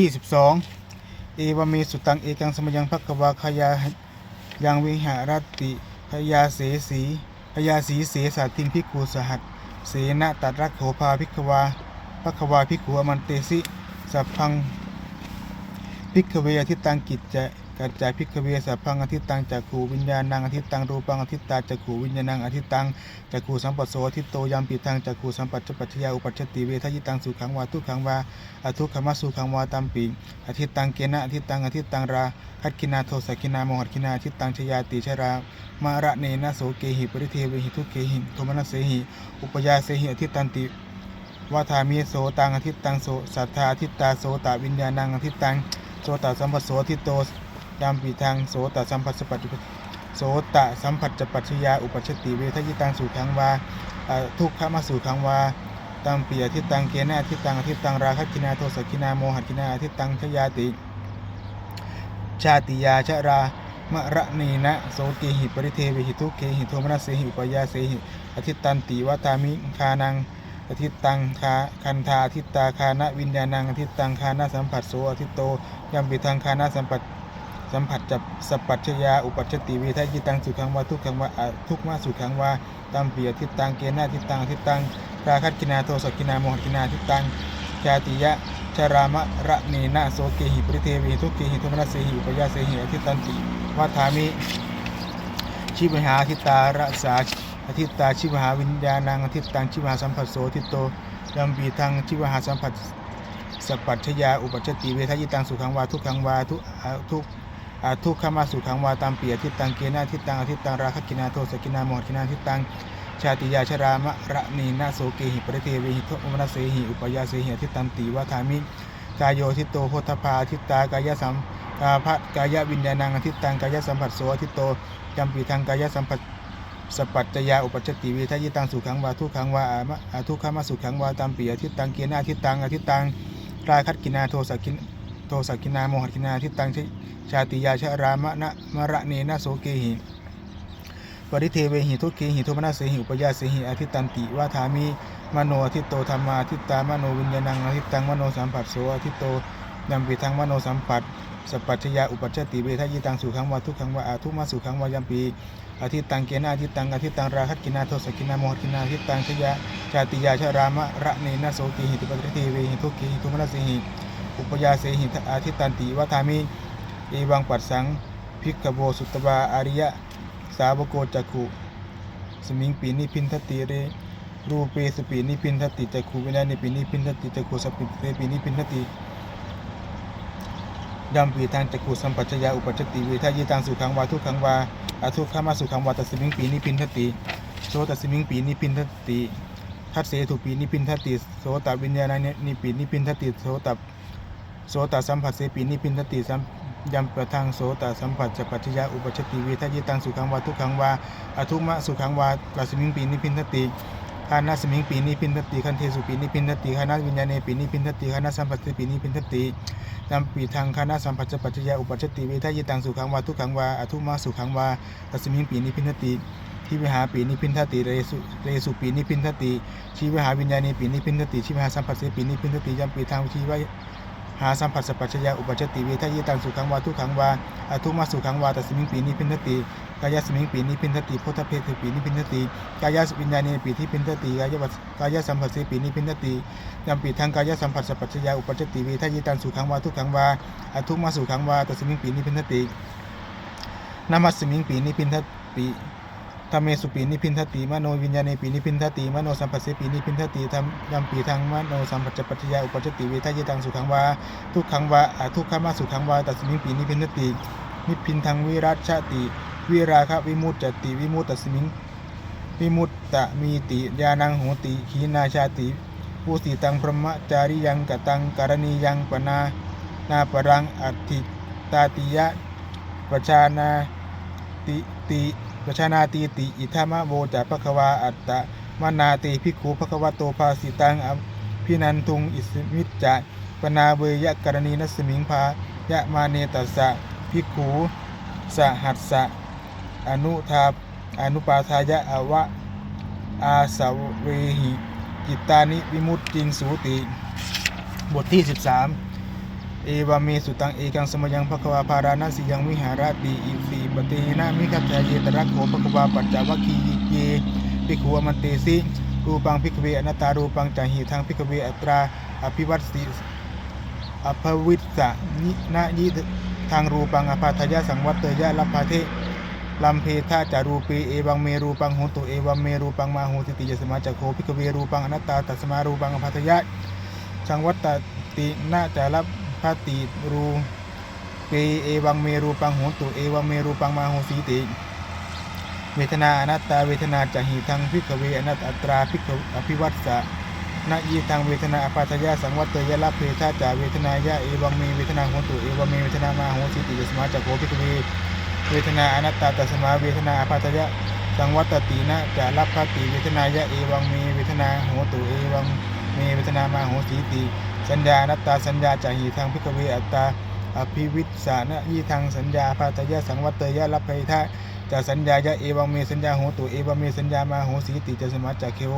ที่ 12 เอวเมสุตัง เอกังสมยังพักกวาขยายังวิหารติพยาเสสีพยาสีเสสาติงพิกูสหัสเสนะตัดรักโขภาพิกวาพักวาพิกขูอมันเตสิสัพพังพิกเวอทิตังกิจจะ กัจจายพิกเวสัพพังอทิตังจักขูวิญญาณังอทิตังรูปังอทิตาจักขูวิญญาณังอทิตังจักขูสัมปัสโสทิตโตยามปิทังจักขูสัมปัจจปัจจยาอุปัชติเวทยิตังสุขังวาทุขังวาอทุกขมัสุขังวาตัมปิอทิตังเกนะอทิตังอทิตังราคัดกินาโทสักินาโมหัดกินาอทิตังชยาติชรามาระเนนะโสเกหิปริเทเวหิทุเกหิโทมนัสเสหิอุปยาเสหิอทิตันติวาทามิโสตังอทิตังโสสัทธาอทิตาโสตวิญญาณังอทิตังโสตสัมปัสโสทิโต ยามปีทางโสตสัมปัสสปัจจุโสตสัมผัสจปัจจยาอุปัชติเวทยิตังสู่ขังวาทุกขมาสู่ขังวาตัมปีอทิตังเกนะอทิตังอทิตังราคกินาโทสกินาโมหกินาอทิตังชยาติ ชาติยาชรามะระเนนะโสติหิปริเทวิหิทุกเกหิโทมนัสเสหิปยาเสหิอทิตตันติวัตามิคานังอทิตตังคาคันธาอทิตตาคานะวิญญาณังอทิตตังคานะสัมผัสโสอทิตโตยัมปิทังคานะสัมผัส สัมผัสจับสัพปัชยาอุปัชติเวทยิตังสุขังวาทุกขังวาทุกมาสุขังวาตัมเปีอทิตตังเกนะอทิตตังทิตตังราคัตกินาโทสกินาโมหกินาทิตตังชาติยะชรามะระเนนะโสเกหิปริเทวิทุกเกหิทุมนัสเสหิอุปยาเสหิอทิตตันติวัฏามิชิวหาทิตาระสาอทิตตาชิวหาวิญญาณังอทิตตังชิวหาสัมผัสโสทิตโตยัมปีทังชิวหาสัมผัสสปปัชยาอุปัชติเวทยิตังสุขังวาทุกขังวาทุอาทุก อาทุกขมาสุขังวาตามเปีอทิตังเกนะอทิตังอทิตังราคกินาโทสกินาโมหกินาอทิตังชาติยาชรามะระนีนาโสเกหิปริเทเวหิโทมนัสเสหิอุปยาเสหิอทิตันติวาทามิกายโยทิตโตโพธพาอทิตตากายสัมกาพะกายวิญญาณังอทิตังกายสัมผัสโสอทิตโตจำปีทางกายสัมผัสสปัจจยาอุปัชชติวิทยิตังสุขังวาทุกขังวาอามะทุกขมาสุขังวาตามปีอทิตังเกียนาทิตังอาทิตังราคัตกินาโทสกิน โทสักกินาโมหักินาทิตังชชาติยาชรามะนะมระเนนะโสเกหิปริเทเวหิทุกเกหิทุมนาเสหิอุปยาเสหิอาทิตตันติวาทามิมโนอาทิตโตธรรมาทิตามโนวิญญาณังอาทิตตังมโนสัมผัสโสอาทิตโตยำปีทางมโนสัมผัสสปัจจยาอุปัชชติเวทยิตังสุขังวาทุขังวาอาทุมาสุขังวายัมปีอาทิตตังเกนะอาทิตตังอาทิตตังราคัตกินาโทสกินาโมหกินาอาทิตังชยาชาติยาชรามะระเนนะโสติหิตุปฏิเทเวหิทุกขิหิทุมนัสสิหิ อุปยาเสหิอาทิตันติวัฏามิเอวังปัสสังพิกขโวสุตตวาอาริยะ สาวโกจักขุ สมิงปีนิพินทติเร รูเปสปีนิพินทติจักขุวินานิปีนิพินทติจักขุสปิเตปีนิพินทติยัมปีทางจักขุสัมปัจจยาอุปัชชติเวทายิตังสุขังวาทุกขังวาอาทุกขามาสุขังวาตัสมิงปีนิพินทติโสตัสมิงปีนิพินทติทัสเสถุปีนิพินทติโสตวิญญาณนิปีนิพินทติโสต โสตสัมผัสเสปีนิพินทติสัมยัมปะทางโสตสัมผัสจปัจจยาอุปชติเวทายิตังสุขังวาทุกขังวาอาทุมะสุขังวาตัสมิงปีนิพินทติคานาสมิงปีนิพินทติคันเทสุปีนิพินทติคานาวิญญาณปีนิพินทติคานาสัมผัสเสปีนิพินทตินำปีทางคณะสัมปัจจปัจจยาอุปชติเวทายตังสุขังวาทุกขังวาอทุมาสุขังวาตัสมิงปีนิพินทติที่วิหาปีนิพินทติเรสุเรสุปีนิพินทติชีวิหาวิญญาณีปีนิพินทติชีวิหาสัมผัสเสปีนิพินทติยำปีทางชีว หาสัมผัสสปัจจยาอุปัชชติเวทายตังสุขังวาทุกขังวาอทุมาสุขังวาตัสมิงปีนิพินทติกายสมิงปีนิพินทติพุทธเพทปีนิพินทติกายวิญญาณีปีที่พินทติกายวักายสัมผัสเสปีนิพินทติยำปีทางกายสัมผัสสปัจจยาอุปจติเวทายตันสุขังวาทุกขังวาอทุมาสุขังวาตัสมิงปีนิพินทตินามัสมิงปีนิพินทติ ธรรมเมสุปีนิพินทติมโนวิญญาณปีนิพินทติมโนสัมผัสเสปีนิพินทติธรรมยำปีทางมโนสัมผัสปัจจยาอุปจติเวทายตังสุขังวาทุกขังวาอทุกขมาสุขังวาตัสมิงปีนิพินทตินิพินทางวิรัชติวิราคะวิมุตจติวิมุตตัสมิงวิมุตตะมีติญาณังโหติขีนาชาติผู้สีตังพรหมจาริยังกตังการณียังปนานาปรังอัติตาติยะประชานาติติ ประชานาติติอิทามะโวจะภควาอัตตะมนาติภิกขุภควโตภาสิตังอภินันทุงอิสมิจจะปนาเวยะกรณีนัสมิงพายะมาเนตัสสะภิกขุสหัสสะอนุทาอนุปาทายะอวะอาสาวเวหิจิตตานิวิมุตติงสูติ บทที่ 13 เอวเมสุตังเอกังสมยังภควาภาราณสิยังวิหารติอิสีปเตนะมิคัจจายเยตระโขภควาปัจจวัคคีเยภิกขวมันเตสิรูปังภิกเวอนัตตารูปังจาหิทางภิกเวอัตราอภิวัตสิอภวิสสะนินะยิทางรูปังอภาทยสังวัตเตยะลัพพาเทลัมเพธาจารูปีเอวังเมรูปังโหตุเอวังเมรูปังมาโหติติยสมาจักโคภิกเวรูปังอนัตตาตัสมารูปังอภัทยะสังวัตตินาจารับ พาติรูปีเอวังเมรูปังโหตุเอวังเมรูปังมาโหสีติ เวทนาอนัตตาเวทนาจะหิทังภิกเวอนัตอัตราภิกอภิวัตสะนายีทังเวทนาอภัทยาสังวัตเตยลัพเพธาจาเวทนายะเอวังเมเวทนาโหตุเอวังเมเวทนามาโหสีติยสมาจักโคภิกเวเวทนาอนัตตาตัสมาเวทนาอภัตยะสังวัตตินะจะรับพติเวทนายะเอวังเมเวทนาโหตุเอวังเมเวทนามาโหสีติ สัญญาอนัตตาสัญญาจหีทางพิกเวอัตตาอภิวิสานะยีทางสัญญาอภัตยะสังวัตเตยะรับเพทะจะสัญญายะเอวังเมสัญญาโหตุเอวังเมสัญญามาโหสีติจะสมาจะเคโอ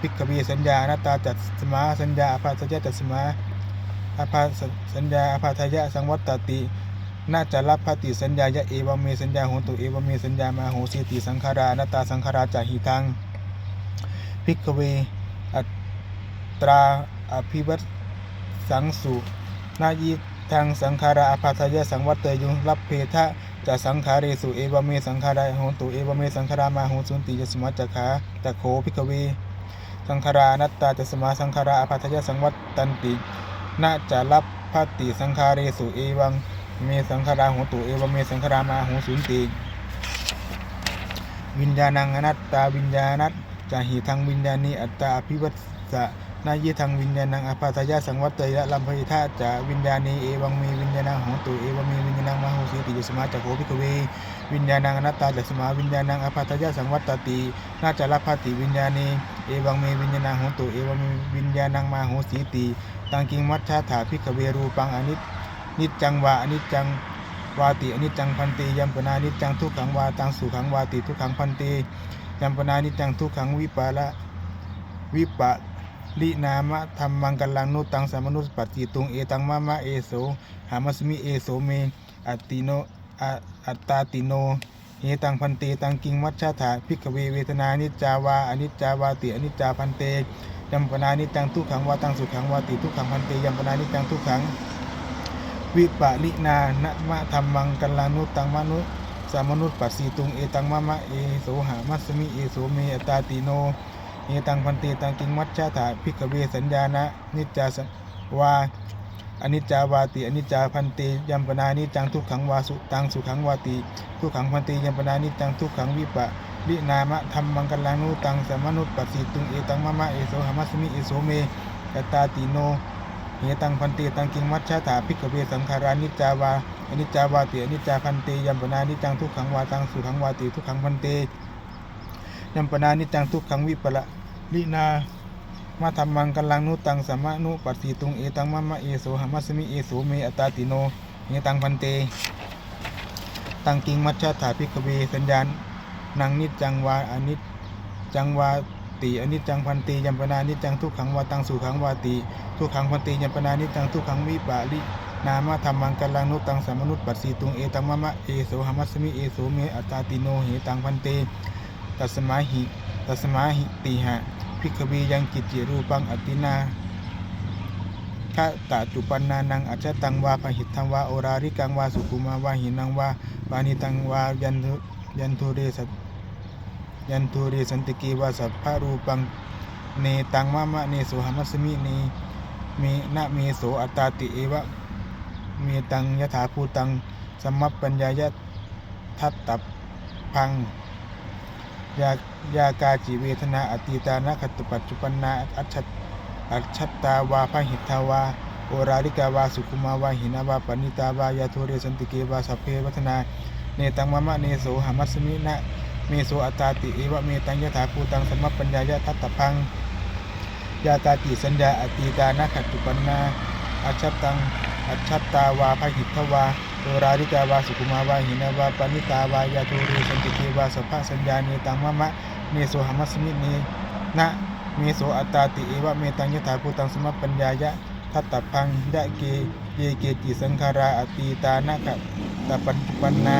พิกเวสัญญาอนัตตาจัตสมาสัญญาอภัตยะจัตสมาอภัสสัญญาอภัตยะสังวัตติน่าจะรับพติสัญญายะเอวเมสัญญาโหตุเอวเมสัญญามาโหสีติสังขารานาตาสังขาราจาหิตังพิกเวอัตราอภิวัต สังสุนายีทางสังขาราอภัทยะสังวัตเตยุงรับเพทะจะสังขาเรสุเอวเมสังขาราโหตุเอวเมสังขารามาโหสุนติยสมัจจขาตะโขพิกเวสังขารานัตตาจะสมาสังขาราอภัทยะสังวัตตันติน่าจะรับพติสังขาเรสุเอวังเมสังขาราโหตุเอวเมสังขารามาโหสุนติวิญญาณังอนัตตาวิญญาณัตจาหิทังวิญญาณีอัตตาอภิวัตสะ นายิทังวิญญาณังอภัตยาสังวัตเตยะลัมพิธาจาวิญญาณีเอวังมีวิญญาณังโหตุเอวเมวิญญาณังมาโหสีติยสมาจักโขภิกเววิญญาณังอนัตตาจัสมาวิญญาณังอภัตยาสังวัตตินาจารับพติวิญญาณีเอวังเมวิญญาณังโหตุเอวเมวิญญาณังมาโหสีติตังกิงมัชชาถาภิกเวรูปังอนิจนิจจังวาอนิจจังวาติอนิจจังพันติยัมปนานิจจังทุกขังวาตังสุขังวาติทุกขังพันติยัมปนานิจจังทุกขังวิปาละวิปะ ลินามะธรรมังกัลลังนุตังสามนุสปัจจิตุงเอตังมะมะเอโสหามัสมิเอโสเมอัตติโนอะอัตตาติโนเฮตังพันเตตังกิงมัชชาถาภิกเวเวทนานิจจาวาอนิจจาวาติอนิจจาพันเตยัมปนานิจังทุกขังวาตังสุขังวาติทุกขังพันเตยัมปนานิจังทุกขังวิปะลินานะมะธรรมังกัลลานุตังมนุสามนุษย์ปัสสีตุงเอตังมะมะเอโสหามัสมิเอโสเมอตาติโน เอตังพันเตตังกิงมัชชาถาพิกเวสัญญานะนิจจาสวาอนิจจาวาติอนิจจาพันเตยัมปนานิจังทุกขังวาสุตังสุขังวาติ ทุกขังพันเตยัมปนานิจังทุกขังวิปะลินามะธรรมังกัลลานุตังสมนุษย์ปัสสีตุงเอตังมะมะเอโสหามัสมิเอโสเมอตาติโนเหตังพันเตตังกิงมัชชาถาภิกเวสังขารานิจจาวาอนิจจาวาติอนิจจาพันเตยัมปนานิจังทุกขังวาตังสุขังวาติทุกขังพันเตยัมปนานิจังทุกขังวิปละ ลินามาธรรมังกัลลังนุตังสมมานุปัสสีตุงเอตังมะมะเอโสหมัสมิเอโสเมอตาติโนเหตังพันเต ตังกิงมัชชาถาภิกเวสัญญาณนางนิจจังวาอนิจจังวาติอนิจจังพันเตยัมปนานิจจังทุกขังวาตังสุขังวาติทุกขังพันติยัมปนานิจังทุกขังวิปาลินามะธรรมังกัลลังนุตังสามนุษย์ปัสสีตุงเอตังมะมะเอโสหมัสมิเอโสเมอัตตาติโนเหตังพันเตตัสมาหิตัสมาหิติหะ พิกขวียังกิจิรูปังอตินาคะตาจุปันนานังอัจฉตังวาพหิตทังวาโอราริกังวาสุกุมาวาหินังวาปานิตังวายันทุยันทุเรสยันทุเรสันติกีวาสัพพะรูปังเนตังมะมะเนโสหมัสมิเนเมนะเมโสอัตตาติเอวะเมตังยถาภูตังสมมัปปัญญายะทัตตับพัง ยายากาจิเวทนาอติตานะขตปัจจุปนาอัจฉตอัจฉตาวาพหิทาวาโอราริกาวาสุขุมาวาหินาวาปณิตาวายาโทเรสันติเกวาสัพเพวัฒนาเนตังมะมะเนโสหามัสมินะเมโสอัตตาติเอวะเมตังยถาภูตังสมมัปปัญญายะทัตตพังยากาติสัญญาอตีตานะขัตตุปันนาอัจฉตังอัจฉตตาวาพหิทวา โตราริกาวาสุขุมาวาหินาวาปณิตาวายาโทเรสันติเกวาสัพพสัญญาเนตังมะมะเมโสหมัสมิเนนะเมโสอัตตาติเอวะเมตังยถาภูตังสมปัญญายะทัตตพังยะเกเยเกจิสังขาราอตีตานะกะตาปัจจุปันนา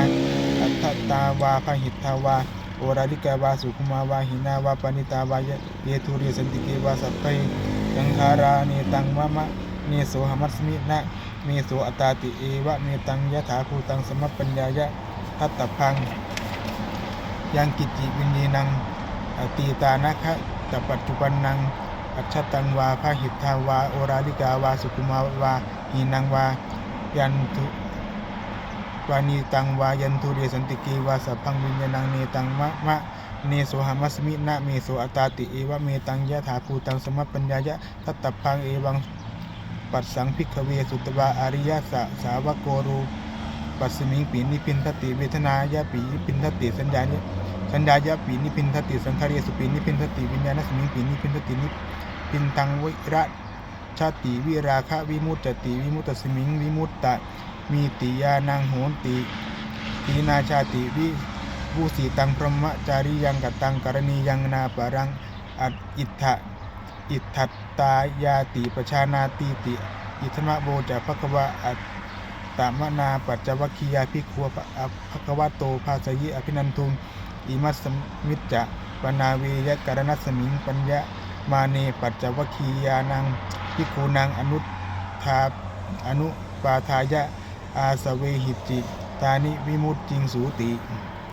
อัตตาวาพหิตทาวาโอราลิกาวาสุขุมาวาหินาวาปณิตาวายะเยทุริสันติเกวาสัพเพสังขาราเนตังมะมะเนโสหมัสมินะ มโสอัตตาติเอวะเมตังยะถาภูตังสมปัญญายะทัตตพังยังกิจจิวินีนังอตีตานะคะตปัจจุบันนังอัจฉตังวาพาหิตทาวา โอราลิกาวา สุกุมาวาหีนังวา ยันทุวานีตังวา ยันทุเรสันติกีวาสัพพังวิญญาณังเนตังมะมะเนโสหามัสมินะเมโสอัตตาติเอวะเมตังยะถาภูตังสมัปปัญญายะทัตตพังเอวัง ปัสสังพิกเวสุตวาอาริยสะสาวโกรูปัสสมิงปีนิพินทติเวทนายะปีนิพินทติสัญญานิสัญญายะปีนิพินทติสังขารยสุปีนิพินทติวิญญาณสมิงปีนิพินทตินิพินตังวิระชาติวิราคะวิมุตติวิมุตตสมิงวิมุตตะมีติยานังโหนติตีนาชาติวิบูสีตังพรหมจาริยังกตังกรณียังนาปรังอัตอิทธะ อิทธัตตายาติประชานาติติ อิทธมะโบจะภควะอัตตามนาปัจจวัคคียาภิกขัวภควะโตภาสยิอภินันทุงอิมัสมิจจะปนาเวยการณสมิงปัญญามาเนปัจจวัคคียานังภิกขุนังอนุทาอนุปาทายะอาสเวหิจิ ตานิวิมุตติงสูติ